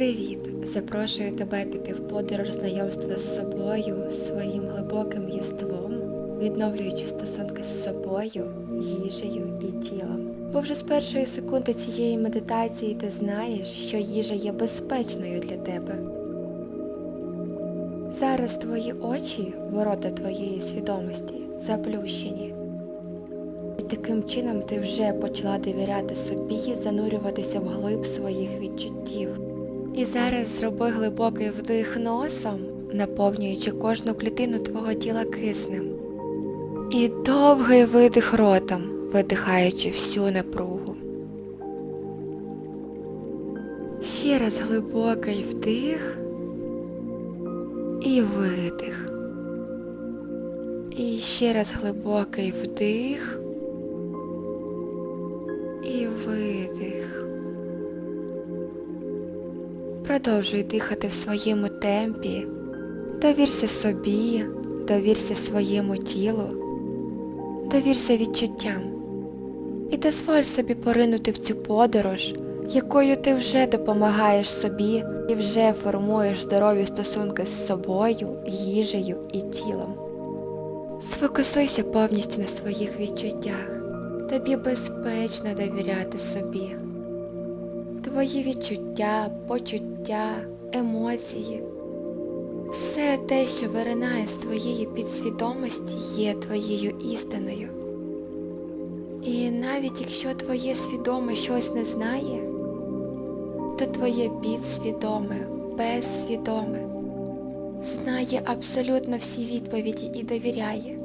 Привіт! Запрошую тебе піти в подорож знайомства з собою, своїм глибоким єством, відновлюючи стосунки з собою, їжею і тілом. Бо вже з першої секунди цієї медитації ти знаєш, що їжа є безпечною для тебе. Зараз твої очі, ворота твоєї свідомості, заплющені. І таким чином ти вже почала довіряти собі занурюватися вглиб своїх відчуттів. І зараз зроби глибокий вдих носом, наповнюючи кожну клітину твого тіла киснем. І довгий видих ротом, видихаючи всю напругу. Ще раз глибокий вдих і видих. І ще раз глибокий вдих Продовжуй дихати в своєму темпі. Довірся собі, довірся своєму тілу, довірся відчуттям. І дозволь собі поринути в цю подорож, якою ти вже допомагаєш собі і вже формуєш здорові стосунки з собою, їжею і тілом. Сфокусуйся повністю на своїх відчуттях. Тобі безпечно довіряти собі. Твої відчуття, почуття, емоції. Все те, що виринає з твоєї підсвідомості, є твоєю істиною. І навіть якщо твоє свідоме щось не знає, то твоє підсвідоме, безсвідоме знає абсолютно всі відповіді і довіряє,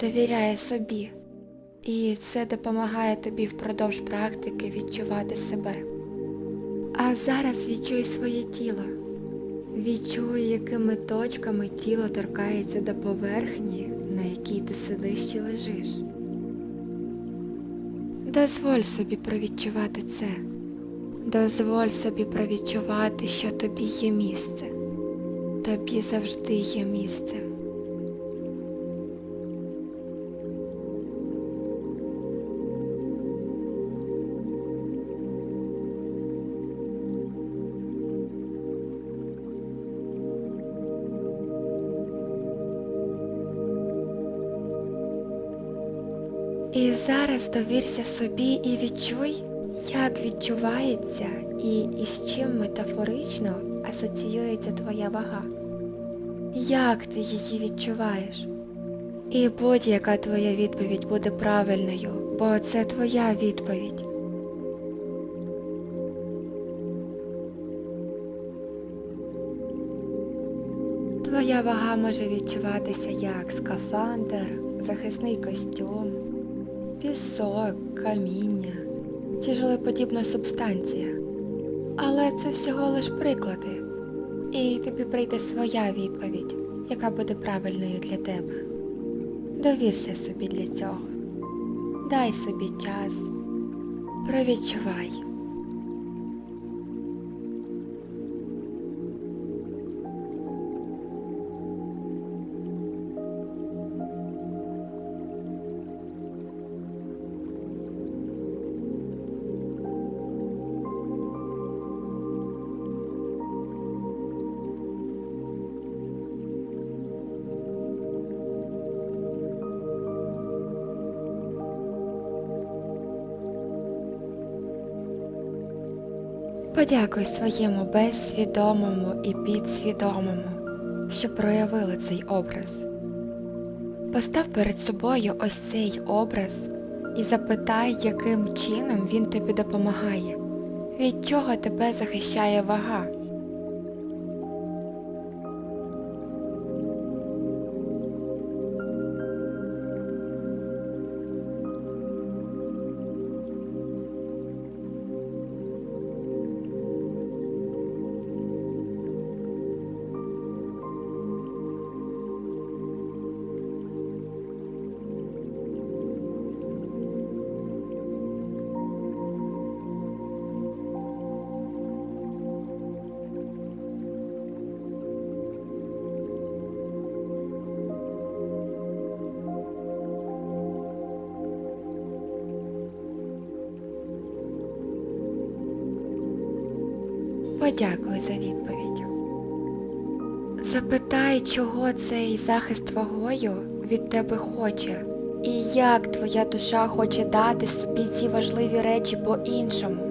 довіряє собі. І це допомагає тобі впродовж практики відчувати себе. А зараз відчуй своє тіло. Відчуй, якими точками тіло торкається до поверхні, на якій ти сидиш чи лежиш. Дозволь собі провідчувати це. Дозволь собі провідчувати, що тобі є місце. Тобі завжди є місце. Зараз довірся собі і відчуй, як відчувається і із чим метафорично асоціюється твоя вага. Як ти її відчуваєш? І будь-яка твоя відповідь буде правильною, бо це твоя відповідь. Твоя вага може відчуватися як скафандр, захисний костюм, пісок, каміння чи жилеподібна субстанція. Але це всього лиш приклади, і тобі прийде своя відповідь, яка буде правильною для тебе. Довірся собі для цього. Дай собі час, провідчувай. Подякуй своєму безсвідомому і підсвідомому, що проявили цей образ. Постав перед собою ось цей образ і запитай, яким чином він тобі допомагає, від чого тебе захищає вага. Подякуй за відповідь. Запитай, чого цей захист вагою від тебе хоче, і як твоя душа хоче дати собі ці важливі речі по-іншому.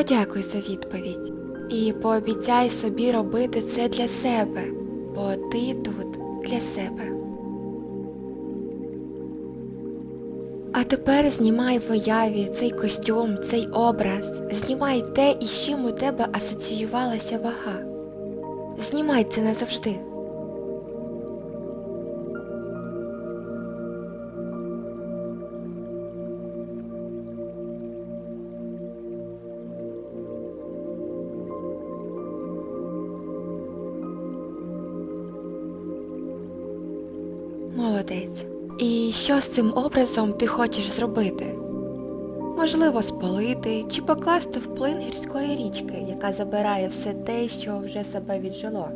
Подякуй за відповідь і пообіцяй собі робити це для себе, бо ти тут для себе. А тепер знімай в уяві цей костюм, цей образ, знімай те, із чим у тебе асоціювалася вага. Знімай це назавжди. Що з цим образом ти хочеш зробити? Можливо, спалити чи покласти в плин гірської річки, яка забирає все те, що вже себе віджило.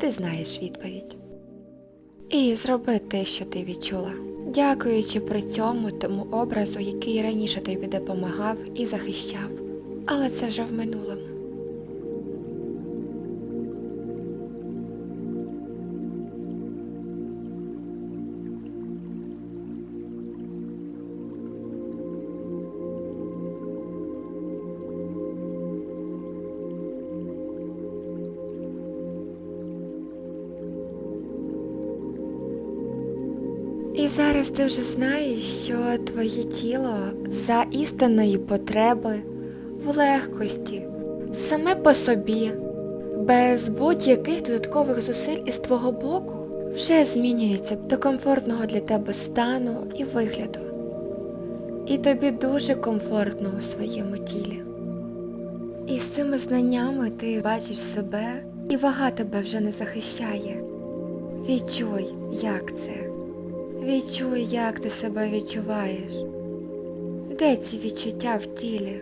Ти знаєш відповідь. І зроби те, що ти відчула, дякуючи при цьому тому образу, який раніше тобі допомагав і захищав. Але це вже в минулому. Зараз ти вже знаєш, що твоє тіло за істинної потреби, в легкості, саме по собі, без будь-яких додаткових зусиль із твого боку, вже змінюється до комфортного для тебе стану і вигляду. І тобі дуже комфортно у своєму тілі. І з цими знаннями ти бачиш себе, і вага тебе вже не захищає. Відчуй, як це. Відчуй, як ти себе відчуваєш. Де ці відчуття в тілі?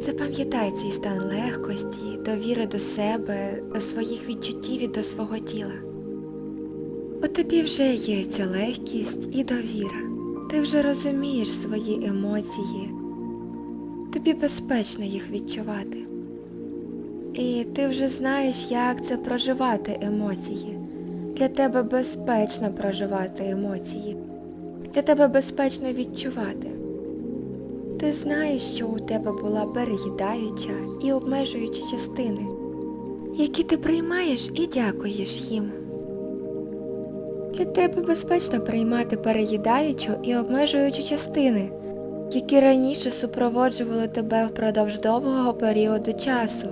Запам'ятай цей стан легкості, довіри до себе, до своїх відчуттів і до свого тіла. У тобі вже є ця легкість і довіра. Ти вже розумієш свої емоції, тобі безпечно їх відчувати. І ти вже знаєш, як це проживати емоції. Для тебе безпечно проживати емоції, для тебе безпечно відчувати. Ти знаєш, що у тебе була переїдаюча і обмежуюча частини, які ти приймаєш і дякуєш їм. Для тебе безпечно приймати переїдаючу і обмежуючу частини, які раніше супроводжували тебе впродовж довгого періоду часу.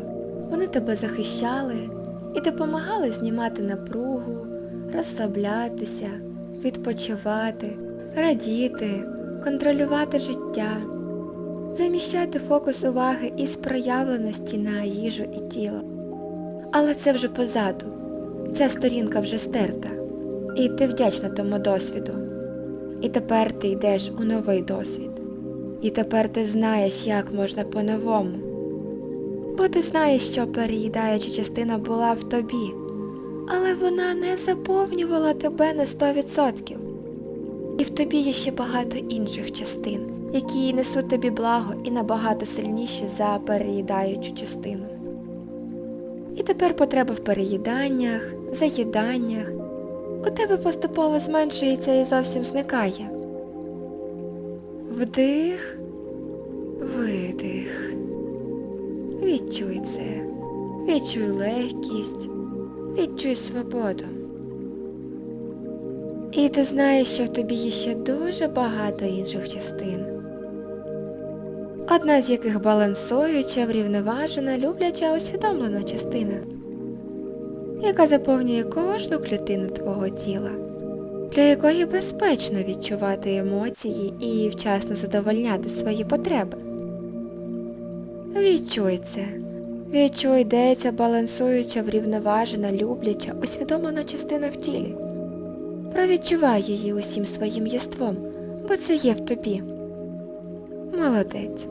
Вони тебе захищали і допомагали знімати напругу, розслаблятися, відпочивати, радіти, контролювати життя, заміщати фокус уваги із проявленості на їжу і тіло. Але це вже позаду, ця сторінка вже стерта. І ти вдячна тому досвіду. І тепер ти йдеш у новий досвід. І тепер ти знаєш, як можна по-новому. Бо ти знаєш, що переїдаюча частина була в тобі, але вона не заповнювала тебе на 100%. І в тобі є ще багато інших частин, які несуть тобі благо і набагато сильніші за переїдаючу частину. І тепер потреба в переїданнях, заїданнях у тебе поступово зменшується і зовсім зникає. Вдих, видих. Відчуй це. Відчуй легкість, відчуй свободу. І ти знаєш, що в тобі є ще дуже багато інших частин. Одна з яких балансуюча, врівноважена, любляча, усвідомлена частина, яка заповнює кожну клітину твого тіла, для якої безпечно відчувати емоції і вчасно задовольняти свої потреби. Відчуй це. Відчуй, де ця балансуюча, врівноважена, любляча, усвідомлена частина в тілі. Провідчувай її усім своїм єством, бо це є в тобі. Молодець.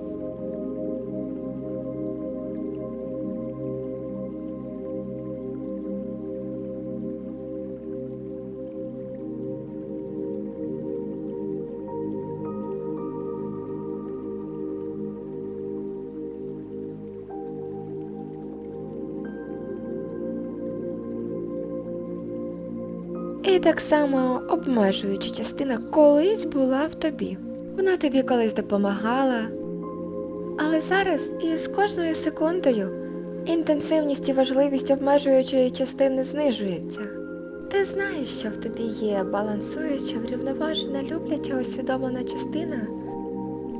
Так само обмежуюча частина колись була в тобі. Вона тобі колись допомагала. Але зараз і з кожною секундою інтенсивність і важливість обмежуючої частини знижується. Ти знаєш, що в тобі є балансуюча, врівноважена, любляча, усвідомлена частина,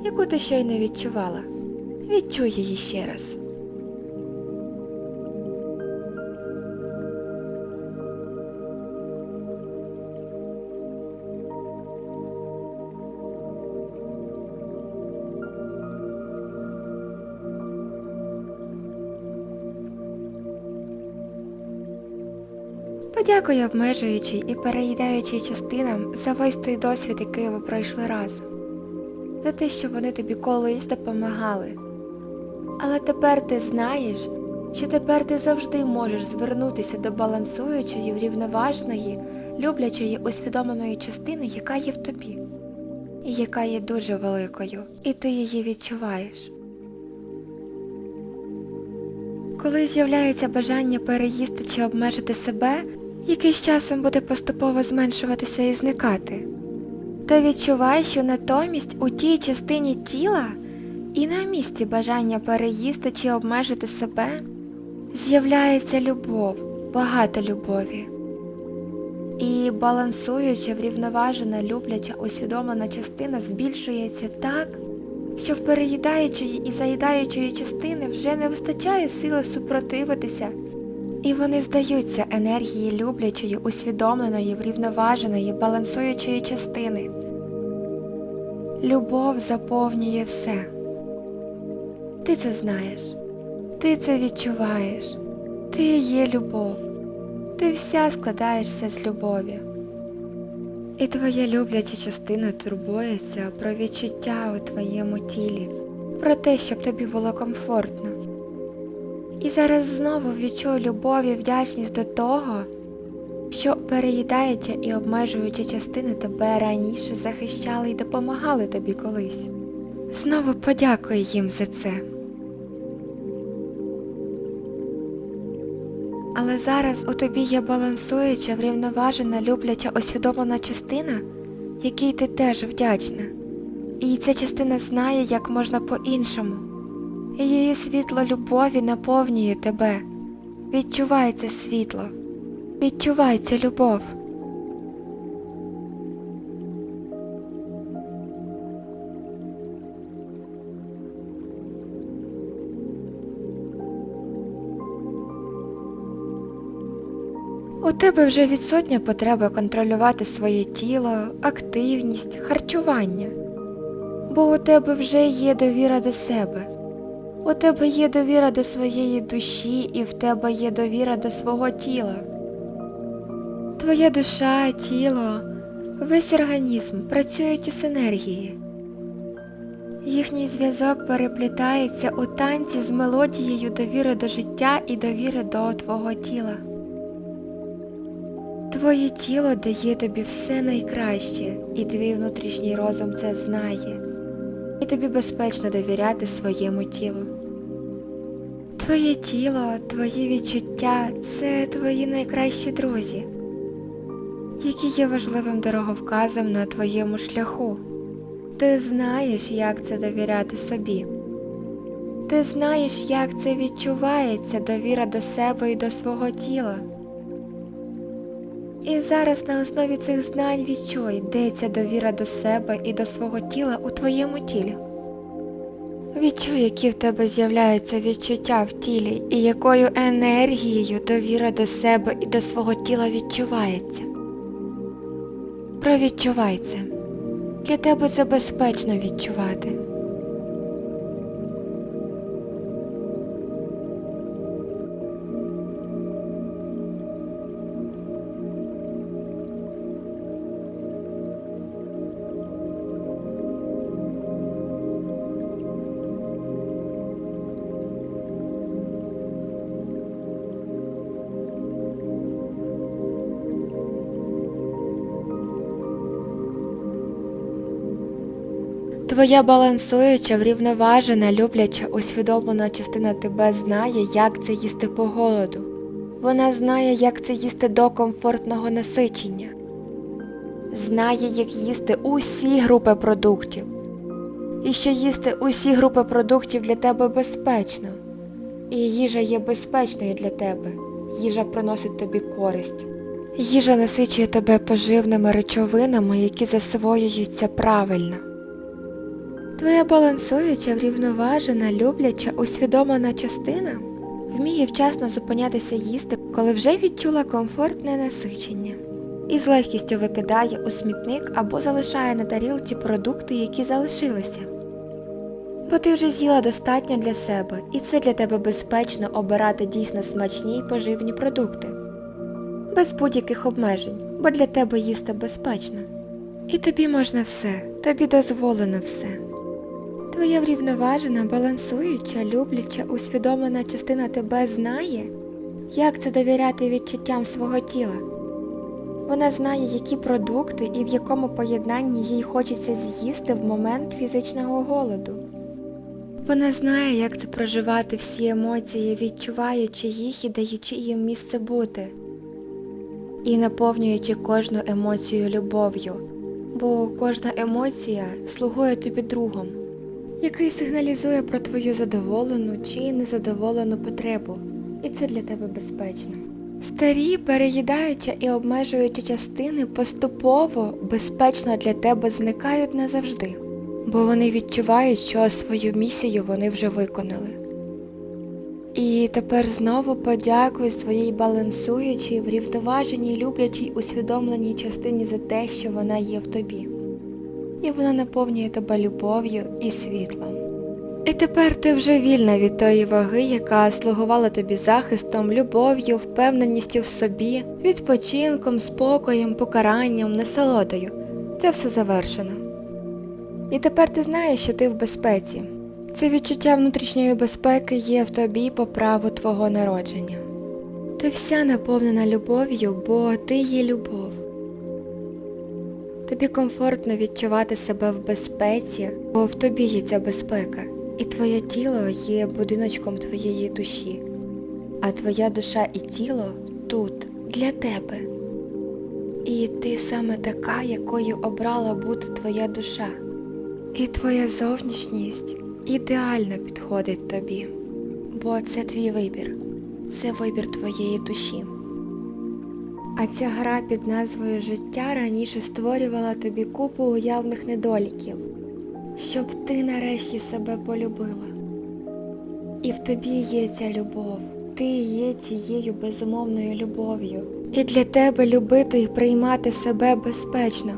яку ти щойно відчувала. Відчуй її ще раз. Подякуй обмежуючій і переїдаючій частинам за весь той досвід, який ви пройшли разом, за те, що вони тобі колись допомагали. Але тепер ти знаєш, що тепер ти завжди можеш звернутися до балансуючої, врівноваженої, люблячої, усвідомленої частини, яка є в тобі, і яка є дуже великою, і ти її відчуваєш. Коли з'являється бажання переїсти чи обмежити себе, яке з часом буде поступово зменшуватися і зникати, то відчувай, що натомість у тій частині тіла і на місці бажання переїсти чи обмежити себе з'являється любов, багато любові. І балансуюча, врівноважена, любляча, усвідомлена частина збільшується так, що в переїдаючої і заїдаючої частини вже не вистачає сили супротивитися, і вони здаються енергії люблячої, усвідомленої, врівноваженої, балансуючої частини. Любов заповнює все. Ти це знаєш, ти це відчуваєш, ти є любов, ти вся складаєшся з любові. І твоя любляча частина турбується про відчуття у твоєму тілі, про те, щоб тобі було комфортно. І зараз знову відчуй любов і вдячність до того, що переїдаюча і обмежуюча частини тебе раніше захищали і допомагали тобі колись. Знову подякуй їм за це. Але зараз у тобі є балансуюча, врівноважена, любляча, усвідомлена частина, якій ти теж вдячна. І ця частина знає, як можна по-іншому. Її світло любові наповнює тебе. Відчувай це світло, відчувай цю любов. У тебе вже відсутня потреба контролювати своє тіло, активність, харчування. Бо у тебе вже є довіра до себе. У тебе є довіра до своєї душі і в тебе є довіра до свого тіла. Твоя душа, тіло, весь організм працюють у синергії. Їхній зв'язок переплітається у танці з мелодією довіри до життя і довіри до твого тіла. Твоє тіло дає тобі все найкраще, і твій внутрішній розум це знає, і тобі безпечно довіряти своєму тілу. Твоє тіло, твої відчуття це твої найкращі друзі, які є важливим дороговказом на твоєму шляху. Ти знаєш, як це довіряти собі. Ти знаєш, як це відчувається довіра до себе і до свого тіла. І зараз на основі цих знань відчуй, де ця довіра до себе і до свого тіла у твоєму тілі. Відчуй, які в тебе з'являються відчуття в тілі і якою енергією довіра до себе і до свого тіла відчувається. Провідчувай це. Для тебе це безпечно відчувати. Твоя балансуюча, врівноважена, любляча, усвідомлена частина тебе знає, як це їсти по голоду. Вона знає, як це їсти до комфортного насичення, знає, як їсти усі групи продуктів. І що їсти усі групи продуктів для тебе безпечно. І їжа є безпечною для тебе. Їжа приносить тобі користь. Їжа насичує тебе поживними речовинами, які засвоюються правильно. Твоя балансуюча, врівноважена, любляча, усвідомлена частина вміє вчасно зупинятися їсти, коли вже відчула комфортне насичення, і з легкістю викидає у смітник або залишає на тарілці продукти, які залишилися. Бо ти вже з'їла достатньо для себе, і це для тебе безпечно обирати дійсно смачні й поживні продукти, без будь-яких обмежень, бо для тебе їсти безпечно. І тобі можна все, тобі дозволено все. Твоя врівноважена, балансуюча, любляча, усвідомлена частина тебе знає, як це довіряти відчуттям свого тіла. Вона знає, які продукти і в якому поєднанні їй хочеться з'їсти в момент фізичного голоду. Вона знає, як це проживати всі емоції, відчуваючи їх і даючи їм місце бути, і наповнюючи кожну емоцію любов'ю, бо кожна емоція слугує тобі другом який сигналізує про твою задоволену чи незадоволену потребу, і це для тебе безпечно. Старі, переїдаючи і обмежуючи частини, поступово безпечно для тебе зникають назавжди, бо вони відчувають, що свою місію вони вже виконали. І тепер знову подякуй своїй балансуючій, врівноваженій, люблячій, усвідомленій частині за те, що вона є в тобі і вона наповнює тебе любов'ю і світлом. І тепер ти вже вільна від тої ваги, яка слугувала тобі захистом, любов'ю, впевненістю в собі, відпочинком, спокоєм, покаранням, насолодою. Це все завершено. І тепер ти знаєш, що ти в безпеці. Це відчуття внутрішньої безпеки є в тобі по праву твого народження. Ти вся наповнена любов'ю, бо ти є любов. Тобі комфортно відчувати себе в безпеці, бо в тобі є ця безпека, і твоє тіло є будиночком твоєї душі, а твоя душа і тіло тут, для тебе. І ти саме така, якою обрала бути твоя душа. І твоя зовнішність ідеально підходить тобі, бо це твій вибір, це вибір твоєї душі. А ця гра під назвою Життя раніше створювала тобі купу уявних недоліків, щоб ти нарешті себе полюбила. І в тобі є ця любов, ти є цією безумовною любов'ю. І для тебе любити і приймати себе безпечно.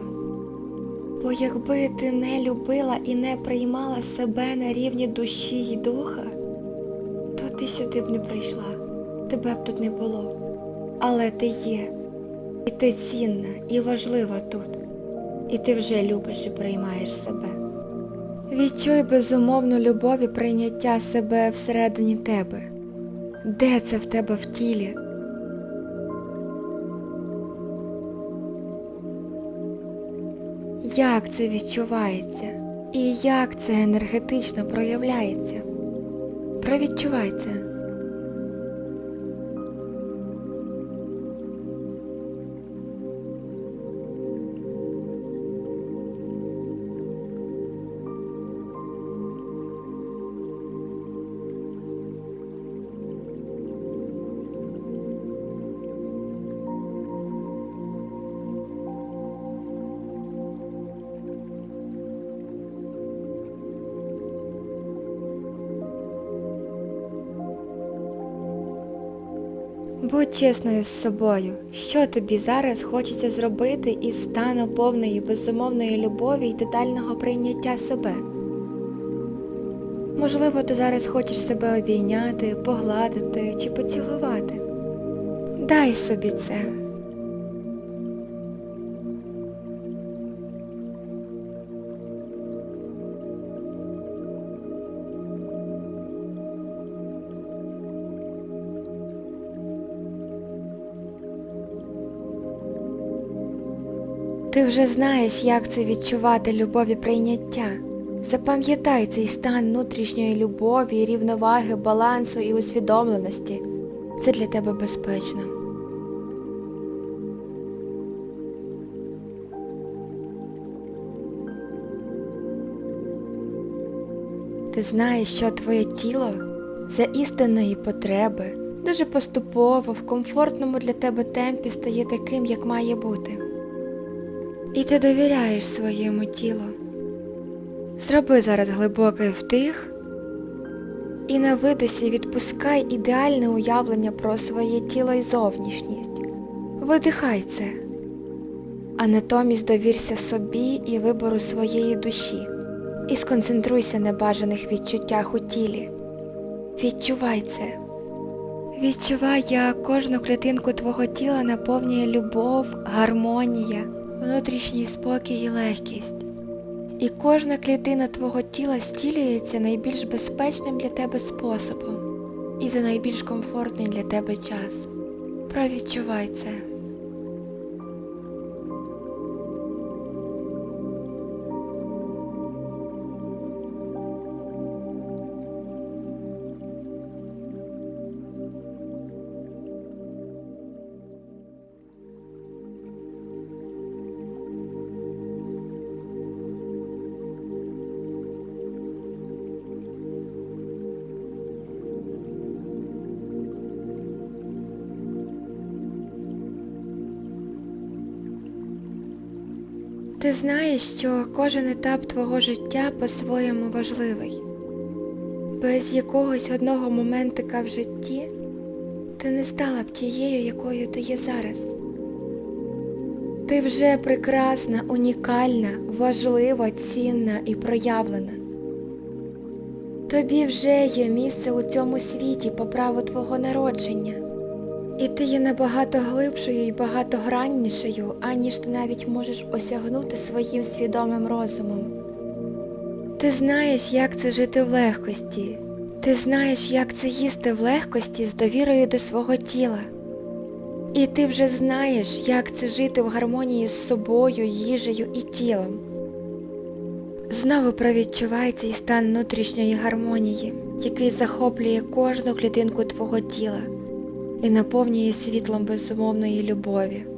Бо якби ти не любила і не приймала себе на рівні душі й духа, то ти сюди б не прийшла, тебе б тут не було. Але ти є. І ти цінна і важлива тут, і ти вже любиш і приймаєш себе. Відчуй безумовну любов і прийняття себе всередині тебе. Де це в тебе в тілі? Як це відчувається? І як це енергетично проявляється? Провідчувай це. Будь чесною з собою, що тобі зараз хочеться зробити із стану повної безумовної любові і тотального прийняття себе. Можливо, ти зараз хочеш себе обійняти, погладити чи поцілувати. Дай собі це. Ти вже знаєш, як це відчувати любов і прийняття. Запам'ятай цей стан внутрішньої любові, рівноваги, балансу і усвідомленості. Це для тебе безпечно. Ти знаєш, що твоє тіло за істинної потреби дуже поступово в комфортному для тебе темпі стає таким, як має бути. І ти довіряєш своєму тілу. Зроби зараз глибокий вдих і на видосі відпускай ідеальне уявлення про своє тіло і зовнішність. Видихай це, а натомість довірся собі і вибору своєї душі. І сконцентруйся на бажаних відчуттях у тілі. Відчувай це. Відчувай, як кожну клітинку твого тіла наповнює любов, гармонія, внутрішній спокій і легкість. І кожна клітина твого тіла стілюється найбільш безпечним для тебе способом і за найбільш комфортний для тебе час. Провідчувай це. Ти знаєш, що кожен етап твого життя по-своєму важливий. Без якогось одного моментика в житті ти не стала б тією, якою ти є зараз. Ти вже прекрасна, унікальна, важлива, цінна і проявлена. Тобі вже є місце у цьому світі по праву твого народження. І ти є набагато глибшою і багатограннішою, аніж ти навіть можеш осягнути своїм свідомим розумом. Ти знаєш, як це жити в легкості. Ти знаєш, як це їсти в легкості з довірою до свого тіла. І ти вже знаєш, як це жити в гармонії з собою, їжею і тілом. Знову провідчувай цей стан внутрішньої гармонії, який захоплює кожну клітинку твого тіла і наповнює світлом безумовної любові.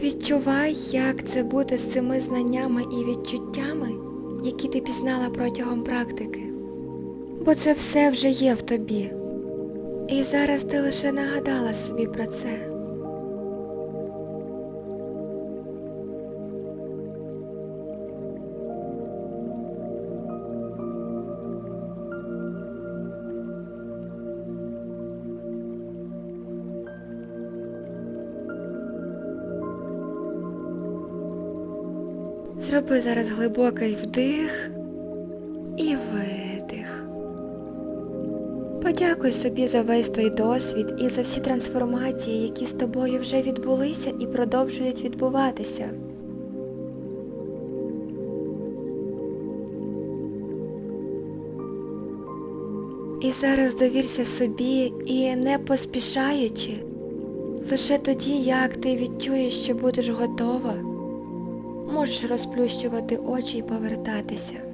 Провідчувай, як це бути з цими знаннями і відчуттями, які ти пізнала протягом практики. Бо це все вже є в тобі. І зараз ти лише нагадала собі про це. Зроби зараз глибокий вдих і видих. Подякуй собі за весь той досвід і за всі трансформації, які з тобою вже відбулися і продовжують відбуватися. І зараз довірся собі і не поспішаючи, лише тоді, як ти відчуєш, що будеш готова можеш розплющувати очі і повертатися.